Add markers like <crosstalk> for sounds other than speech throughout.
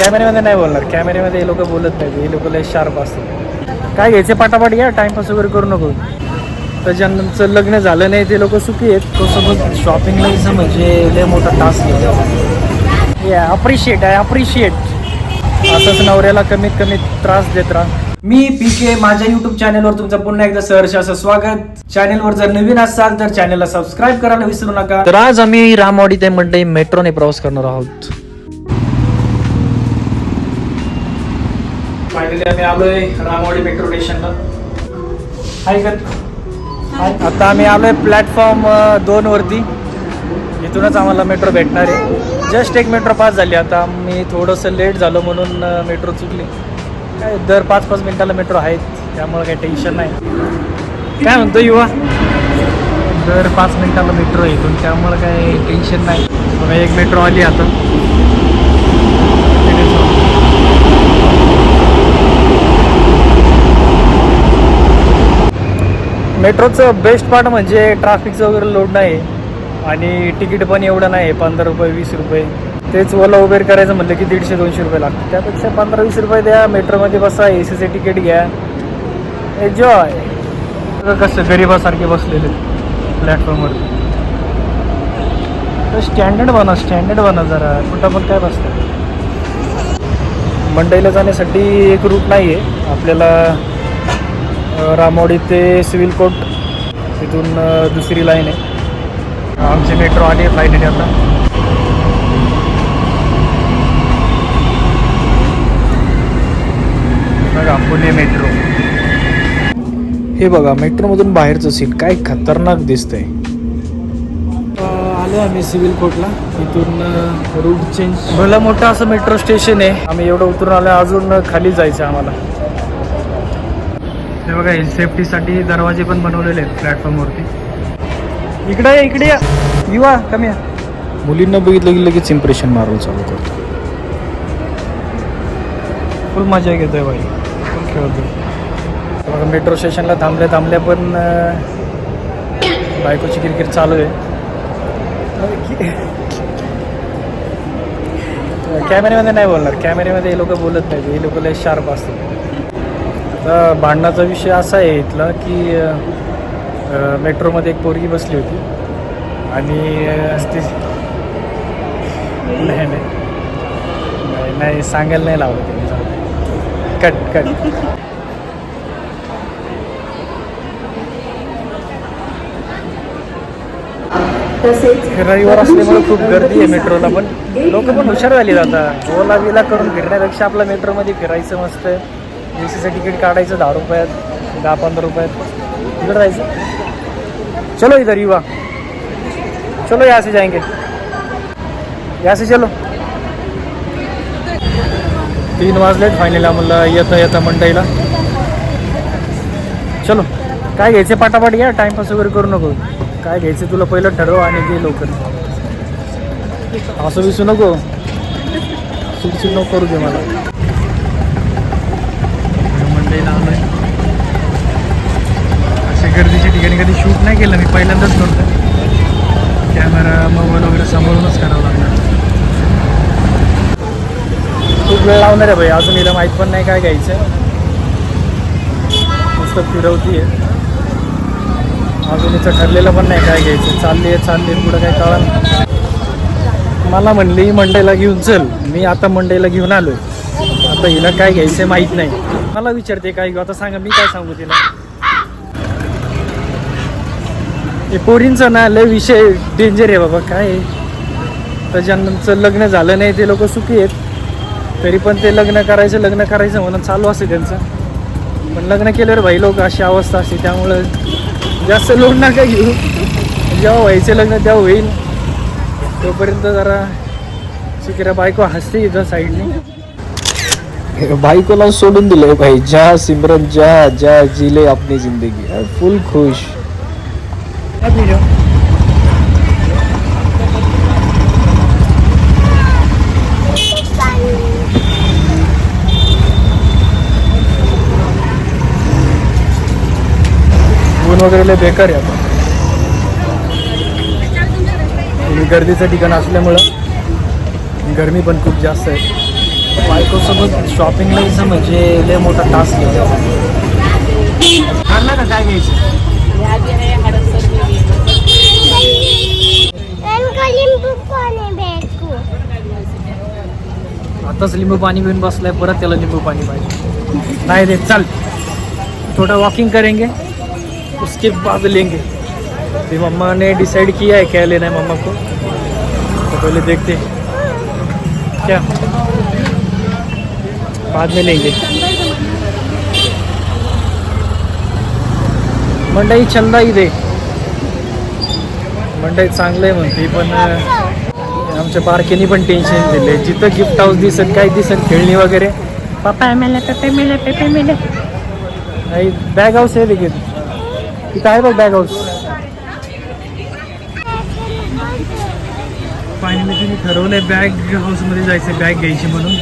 कॅमेऱ्यामध्ये नाही बोलणार. कॅमेऱ्यामध्ये हे लोक बोलत नाहीत. हे लोक लय शार्प असतात. काय घ्यायचे? पाटापाट घ्या. टाइमपास वगैरे करू नको. त्याच्यानंतर लग्न झालं नाही ते लोक सुखी आहेत. सोबत शॉपिंगला यायचं म्हणजे लय मोठा टास्क अप्रिशिएट आहे अप्रिशिएट असंच नवऱ्याला कमीत कमी त्रास देत राहा. मी पी के माझ्या युट्यूब चॅनलवर तुमचं पुन्हा एकदा सहर्ष असं स्वागत. चॅनलवर जर नवीन असाल तर चॅनलला सबस्क्राईब करायला विसरू नका. तर आज आम्ही रामवाडी ते मंडई मेट्रोने प्रवास करणार आहोत. साठी आम्ही आलोय रामवाडी मेट्रो स्टेशनला हाय कर हाय. आता आम्ही आलोय प्लॅटफॉर्म दोन वरती. इथूनच आम्हाला मेट्रो भेटणार आहे. जस्ट एक मेट्रो पास झाली. आता मी थोडंसं लेट झालो म्हणून मेट्रो चुकली. काय दर पाच पाच मिनिटाला मेट्रो आहेत. त्यामुळे काही टेन्शन नाही. काय म्हणतो युवा? दर पाच मिनिटाला मेट्रो आहे इथून. त्यामुळे काही टेन्शन नाही. बघा एक मेट्रो आली आता. मेट्रोचं बेस्ट पार्ट म्हणजे ट्रॅफिकचं वगैरे लोड नाही. आणि तिकीट पण एवढं नाही पंधरा रुपये वीस रुपये. तेच ओला उबेर करायचं म्हणलं की दीडशे दोनशे रुपये लागतात. त्यापेक्षा पंधरा वीस रुपये द्या मेट्रोमध्ये बसा ए सीचं तिकीट घ्या. एन्जॉय कसं गरिबासारखे बसलेले प्लॅटफॉर्मवर स्टँडर्ड बना स्टँडर्ड बना जरा. कुठं पण काय बसतं. मंडईला जाण्यासाठी एक रूट नाही आहे आपल्याला रामोडी ते सिव्हिल कोर्ट तिथून दुसरी लाईन आहे. आमची मेट्रो आली आहे फायनली आता. बघा पुणे मेट्रो हे बघा मेट्रोमधून बाहेरचं सीट काय खतरनाक दिसतंय. आलो आम्ही सिव्हिल कोर्टला. इथून रूट चेंज भलं मोठं असं मेट्रो स्टेशन आहे. आम्ही एवढं उतरून आलो अजून खाली जायचं आहे आम्हाला. हे बघा सेफ्टीसाठी दरवाजे पण बनवलेले आहेत प्लॅटफॉर्मवरती इकडे या, इकडे या. युवा कमी या मुलींना बघितलं की लगेच इम्प्रेशन मारून चालू करतो फुल मजा घेतोय बाई फुल बघा मेट्रो स्टेशनला थांबल्या थांबल्या पण बायकोची क्रिकेट चालू आहे. <laughs> कॅमेऱ्यामध्ये नाही बोलणार. कॅमेऱ्यामध्ये हे लोक बोलत नाहीत. हे लोक लय शार्प असतात. आता भांडणाचा विषय असा आहे इथला की मेट्रोमध्ये एक पोरगी बसली होती. आणि ती नाही नाही. नाही नाही सांगायला नाही लावलं त्यांनी. कट कट रविवार असल्यामुळे खूप गर्दी आहे मेट्रोला पण. लोक पण हुशार झाली आता. <laughs> ओला बिला करून फिरण्यापेक्षा आपलं मेट्रोमध्ये फिरायचं मस्त ए सीचं तिकीट काढायचं दहा रुपयात दहा पंधरा रुपयात. इकडं जायचं चलो इधर युवा. चलो यहाँ से जाएंगे. यहाँ से चलो. तीन वाजलेत फायनली आम्हाला येता येता मंडईला. चलो. काय घ्यायचे पाटापाट घ्या टाइमपास वगैरे करू नको. काय घ्यायचं तुला पहिलं ठरव आणि घे लवकर. असं विसू नको. सुटसूट नको करू दे मला. लय लांब आहे. अशा गर्दीच्या ठिकाणी कधी शूट नाही केलं मी पहिल्यांदाच करतो कॅमेरा मोबाईल वगैरे सांभाळूनच करावं लागणार. खूप वेळ लावणार आहे भाई अजून हिला माहीत पण नाही काय घ्यायचं. नुसतं फिरवती आहे अजून हिचं ठरलेलं पण नाही काय घ्यायचं. चालली आहे चालली आहे पुढं काय कळा मला म्हणली मंडईला घेऊन चल. मी आता मंडईला घेऊन आलो आता हिला काय घ्यायचं माहीत नाही. मला विचारते काय आता सांगा मी काय सांगू तिला? हे पोरींचं ना लय विषय डेंजर आहे बाबा काय तर त्याच्यानंतर लग्न झालं नाही ते लोक सुखी आहेत. तरी पण ते लग्न करायचं लग्न करायचं म्हणून चालू असते त्यांचं. पण लग्न केल्यावर भाई लोक अशी अवस्था असते त्यामुळं जास्त लोड नका घेऊ. जेव्हा व्हायचं लग्न तेव्हा होईल. तोपर्यंत जरा शिकऱ्या बायको हसते इथं साईडने. बायकोला सोडून दिले भाई. जा सिमरन जा जा जिले अपनी जिंदगी. फुल खुश. ऊन वगैरे लय बेकार आहे आपण आणि गर्दीचं ठिकाण असल्यामुळं गरमी पण खूप जास्त आहे. बायकोसोबत शॉपिंगला यायचं म्हणजे लय मोठा टास्क ठरलं का? काय घ्यायचं? आताच लिंबू पाणी पिऊन बसलाय परत त्याला लिंबू पाणी पाहिजे. नाही रे चल. थोड़ा वॉकिंग करेंगे उसके बाद लेंगे. फिर मम्मा ने डिसाइड किया है क्या लेना है मम्मा को तो पहले देखते. हैं क्या? बाद में लेंगे। मंडई चंदाई दे। मंडई चांगलं आहे म्हणते पण आमच्या बारकेनी पण टेन्शन दिले जिथं गिफ्ट हाऊस दिसत काय दिसत खेळणी वगैरे? पप्पा मेले पेपे मेले पेपे मेले नाही बॅग हाऊस आहे देखील तिथं आहे बघ बॅग हाऊस फायनली तिने ठरवलंय बॅग हाऊसमध्ये जायचं बॅग घ्यायची म्हणून.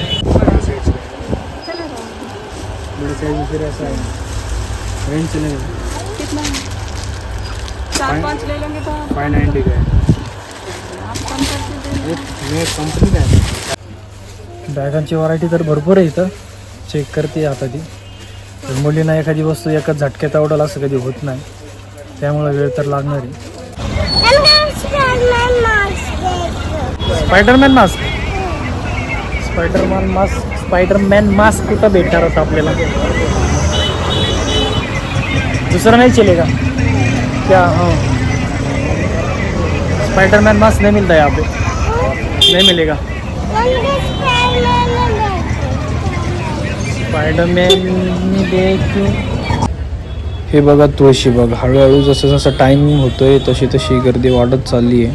चार पाँच ले लेंगे तो आप फाय नाईन्टी काय आप कम करके दे कंपनी काय बॅगांची व्हरायटी तर भरपूर आहे इथं. चेक करते आता ती. मुलींना एखादी वस्तू एकाच झटक्यात आवडेल असं कधी होत नाही. त्यामुळे वेळ तर लागणार आहे. Spiderman mask Spiderman mask Spiderman mask कुठं भेटणार होता आपल्याला? दुसरा नाही चलेगा क्या हां. हो. स्पाइडरमैन मास्क नहीं मिलता यहाँ पे नहीं मिलेगा स्पायडरमॅन देख हे बघा तुळशी बघ. हळूहळू जसं जसं टाईम होतोय तशी तशी गर्दी वाढत चालली आहे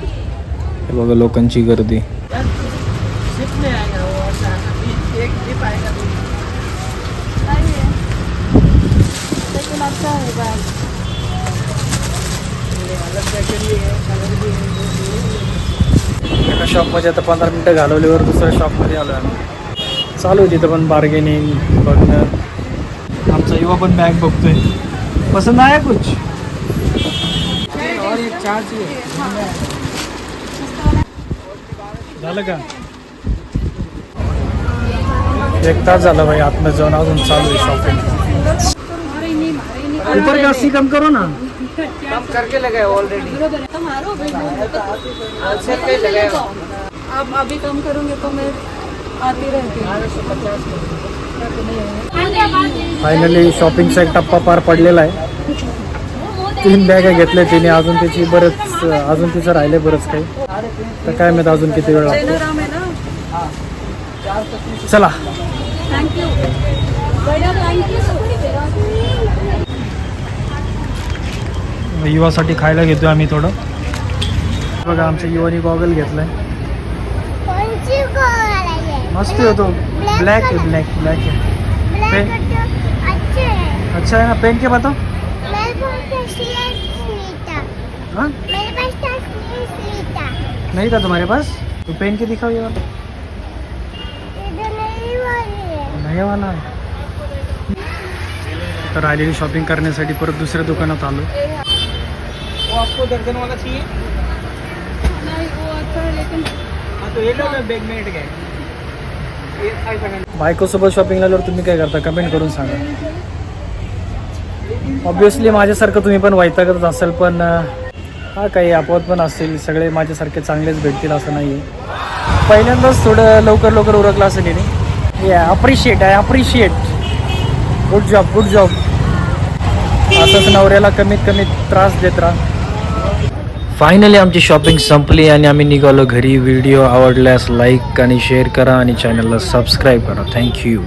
हे बघा लोकांची गर्दी. है एका शॉपमध्ये आता पंधरा मिनटं घालवल्यावर दुसऱ्या शॉपमध्ये आलो आम्ही. चालू तिथं पण बार्गेनिंग बघणं. आमचा युवा पण बॅग बघतोय. पसंत आहे कुछ. झालं का? एक तास झाला भाई आतमध्ये जाऊन अजून चालू आहे शॉपिंग ऊपर का अस्सी कम करो ना अब अभी कम करूँगे तो मैं आती रहती फायनली शॉपिंगचा एक टप्पा पार पडलेला आहे. तीन बॅगा घेतल्या तिने अजून त्याची बरंच अजून तिचं राहिले बरंच काही. तर काय माहीत अजून किती वेळ लागतो. है चला. थैंक यू बढ़िया थैंक यू युवासाठी खायला घेतोय आम्ही थोडं. बघा आमच्या युवानी गॉगल घेतलाय. मस्त होतो ब्लॅक आहे ब्लॅक ब्लॅक आहे. अच्छा है ना पेन के बताओ हाँ? नहीं था. तुम्हारे पास? तो पेन के दिखाओ ये वाला. नाही वाला तर आलेली शॉपिंग करण्यासाठी परत दुसऱ्या दुकानात आलो. वो आपको दर्जन वाला चाहिए? नहीं वो अच्छा है लेकिन हाँ तो ये लो मैं बैग में गए ये फाइव हंड्रेड बायकोसोबत शॉपिंगला आल्यावर तुम्ही काय करता? कमेंट करून सांगा. ऑब्विसली माझ्यासारखं तुम्ही पण वैतागतच असेल पण हा काही अपवाद पण असतील. सगळे माझ्यासारखे चांगलेच भेटतील असं नाही आहे पहिल्यांदाच थोडं लवकर लवकर उरकलं असेल या अप्रिशिएट आहे appreciate good job good job असंच नवऱ्याला कमीत कमी त्रास देत राहा. फायनली आमची शॉपिंग संपली आणि आम्ही निघालो घरी. व्हिडिओ आवडल्यास लाईक आणि शेअर करा आणि चॅनलला सबस्क्राईब करा. थँक्यू